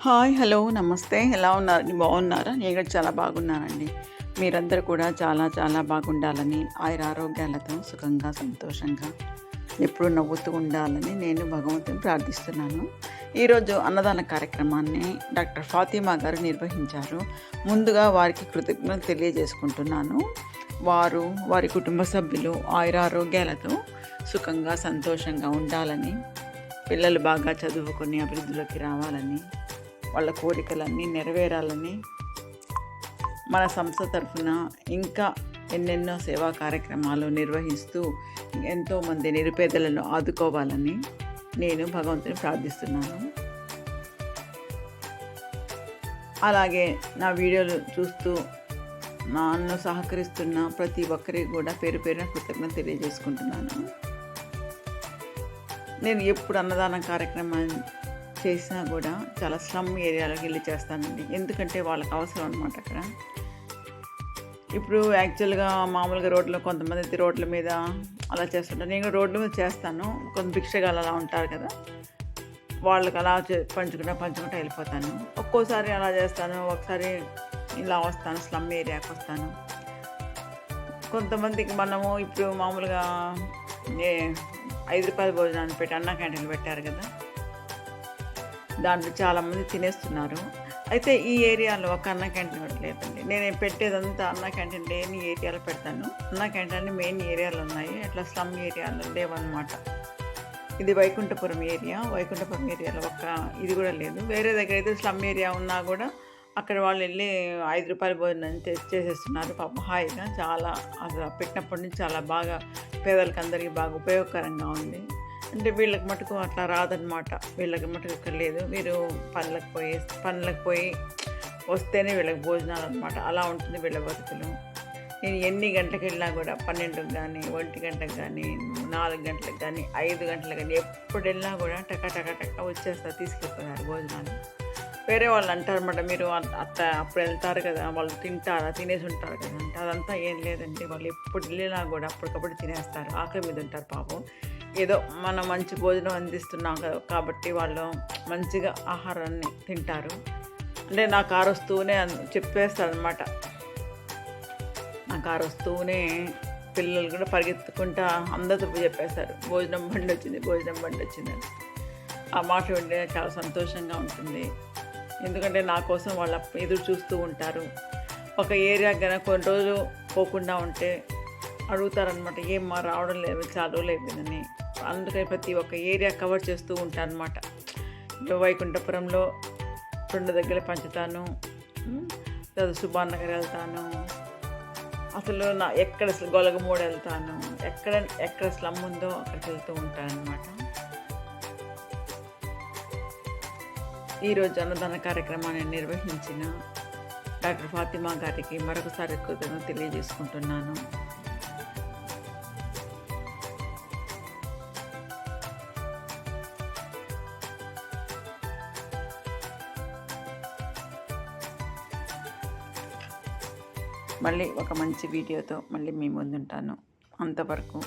Hi hello నమస్తే. ఎలా ఉన్నారండి బాగున్నారా? నేను కూడా చాలా బాగున్నానండి. మీరందరూ కూడా చాలా చాలా బాగుండాలని ఆయుర ఆరోగ్యాలతో సుఖంగా సంతోషంగా ఎప్పుడు నవ్వుతూ ఉండాలని నేను భగవంతుని ప్రార్థిస్తున్నాను. ఈరోజు అన్నదాన కార్యక్రమాన్ని డాక్టర్ ఫాతిమా గారు నిర్వహించారు. ముందుగా వారికి కృతజ్ఞతలు తెలియజేసుకుంటున్నాను. వారు వారి కుటుంబ సభ్యులు ఆయురారోగ్యాలతో సుఖంగా సంతోషంగా ఉండాలని పిల్లలు బాగా చదువుకొని అభివృద్ధిలోకి రావాలని వాళ్ళ కోరికలన్నీ నెరవేరాలని మన సంస్థ తరఫున ఇంకా ఎన్నెన్నో సేవా కార్యక్రమాలు నిర్వహిస్తూ ఎంతోమంది నిరుపేదలను ఆదుకోవాలని నేను భగవంతుని ప్రార్థిస్తున్నాను. అలాగే నా వీడియోలు చూస్తూ నన్ను సహకరిస్తున్న ప్రతి ఒక్కరికి కూడా పేరు పేరున కృతజ్ఞత తెలియజేసుకుంటున్నాను. నేను ఎప్పుడు అన్నదాన కార్యక్రమాన్ని చేసినా కూడా చాలా స్లమ్ ఏరియాలోకి వెళ్ళి చేస్తానండి. ఎందుకంటే వాళ్ళకి అవసరం అనమాట అక్కడ. ఇప్పుడు యాక్చువల్గా మామూలుగా రోడ్లో కొంతమంది రోడ్ల మీద అలా చేస్తుంటారు. నేను రోడ్ల మీద చేస్తాను. కొంత భిక్షగాలు అలా ఉంటారు కదా. వాళ్ళకి అలా పంచుకుంటా పంచుకుంటా వెళ్ళిపోతాను. ఒక్కోసారి అలా చేస్తాను. ఒకసారి ఇలా వస్తాను స్లమ్ ఏరియాకి వస్తాను. కొంతమందికి మనము ఇప్పుడు మామూలుగా ఏ ఐదు రూపాయల భోజనాన్ని పెట్టి అన్న క్యాంటీన్లు పెట్టారు కదా. దాంట్లో చాలామంది తినేస్తున్నారు. అయితే ఈ ఏరియాలో ఒక అన్న క్యాంటీన్ పెట్టలేదండి నేను పెట్టేదంతా అన్న క్యాంటీన్ లేని ఏరియాలో పెడతాను. అన్న క్యాంటీన్ మెయిన్ ఏరియాలు ఉన్నాయి. అట్లా స్లమ్ ఏరియాలో లేవన్నమాట. ఇది వైకుంఠపురం ఏరియా. వైకుంఠపురం ఏరియాలో ఒక ఇది కూడా లేదు. వేరే దగ్గర అయితే స్లమ్ ఏరియా ఉన్నా కూడా అక్కడ వాళ్ళు వెళ్ళి ఐదు రూపాయల భోజనం చేసేస్తున్నారు. పాపం హాయిగా చాలా అసలు పెట్టినప్పటి నుంచి చాలా బాగా పేదలకు అందరికీ బాగా ఉపయోగకరంగా ఉంది. అంటే వీళ్ళకి మటుకు అట్లా రాదనమాట వీళ్ళకి మటుకు ఇక్కడ లేదు. మీరు పనులకు పోయి పనులకు పోయి వస్తేనే వీళ్ళకి భోజనాలు అనమాట అలా ఉంటుంది వీళ్ళ బతుకులు. నేను ఎన్ని గంటలకు వెళ్ళినా కూడా పన్నెండుకి కానీ ఒంటి గంటకు కానీ నాలుగు గంటలకు కానీ ఐదు గంటలకు కానీ ఎప్పుడు వెళ్ళినా కూడా టక టక టక వచ్చేస్తా తీసుకెళ్ళిపోయారు భోజనాలు. వేరే వాళ్ళు అంటారన్నమాట మీరు అత్త అప్పుడు వెళ్తారు కదా వాళ్ళు తింటారా తినేసి ఉంటారు కదా అంటే అదంతా ఏం లేదండి. వాళ్ళు ఎప్పుడు వెళ్ళినా కూడా అప్పటికప్పుడు తినేస్తారు. ఆకలి మీద ఉంటారు పాపం. ఏదో మనం మంచి భోజనం అందిస్తున్నాం కాబట్టి వాళ్ళు మంచిగా ఆహారాన్ని తింటారు. అంటే నా కారు వస్తూనే చెప్పేస్తాడు అనమాట నా కారు వస్తూనే పిల్లలు కూడా పరిగెత్తుకుంటా అందరితో చెప్పేస్తారు. భోజనం బండి వచ్చింది భోజనం బండి వచ్చిందని ఆ మాట వింటే చాలా సంతోషంగా ఉంటుంది. ఎందుకంటే నా కోసం వాళ్ళ ఎదురు చూస్తూ ఉంటారు. ఒక ఏరియా కనుక కొన్ని రోజులు పోకుండా ఉంటే అడుగుతారనమాట ఏం మా రావడం లేదు చాలా రోజులు అయిపోయిందని. అందుకని ప్రతి ఒక్క ఏరియా కవర్ చేస్తూ ఉంటాను అనమాట వైకుంఠపురంలో రెండు దగ్గర పంచుతాను. సుభాన్ నగర్ వెళ్తాను. అసలు నా ఎక్కడ అసలు గొలగమూడ వెళ్తాను. ఎక్కడ ఎక్కడ స్లమ్ ఉందో అక్కడికి వెళ్తూ ఉంటాను అనమాట ఈరోజు అన్నదాన కార్యక్రమాన్ని నిర్వహించిన డాక్టర్ ఫాతిమా గారికి మరొకసారి కృతజ్ఞత తెలియజేసుకుంటున్నాను. మళ్ళీ ఒక మంచి వీడియోతో మళ్ళీ మీ ముందుంటాను. అంతవరకు